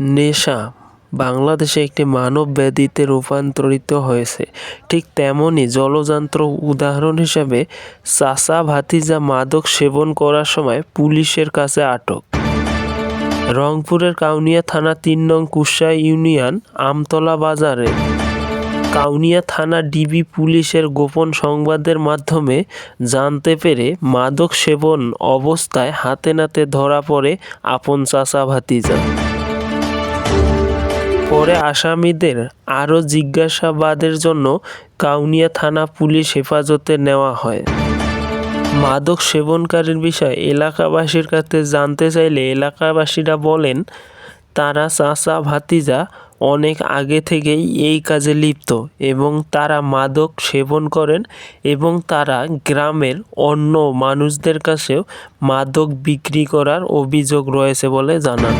নেশা বাংলাদেশে একটি মানব ব্যাধিতে রূপান্তরিত হয়েছে। ঠিক তেমনই জলযন্ত্র উদাহরণ হিসেবে চাচা ভাতিজা মাদক সেবন করার সময় পুলিশের কাছে আটক। রংপুরের কাউনিয়া থানা তিন নং কুশা ইউনিয়ন, আমতলা বাজারে। কাউনিয়া থানা ডিবি পুলিশের গোপন সংবাদের মাধ্যমে জানতে পেরে মাদক সেবন অবস্থায় হাতে নাতে ধরা পড়ে আপন চাচা ভাতিজা। পরে আসামিদের আরও জিজ্ঞাসাবাদের জন্য কাউনিয়া থানা পুলিশ হেফাজতে নেওয়া হয়। মাদক সেবনকারীর বিষয়ে এলাকাবাসীর কাছে জানতে চাইলে এলাকাবাসীরা বলেন, তারা চাচা ভাতিজা অনেক আগে থেকেই এই কাজে লিপ্ত এবং তারা মাদক সেবন করেন এবং তারা গ্রামের অন্য মানুষদের কাছেও মাদক বিক্রি করার অভিযোগ রয়েছে বলে জানান।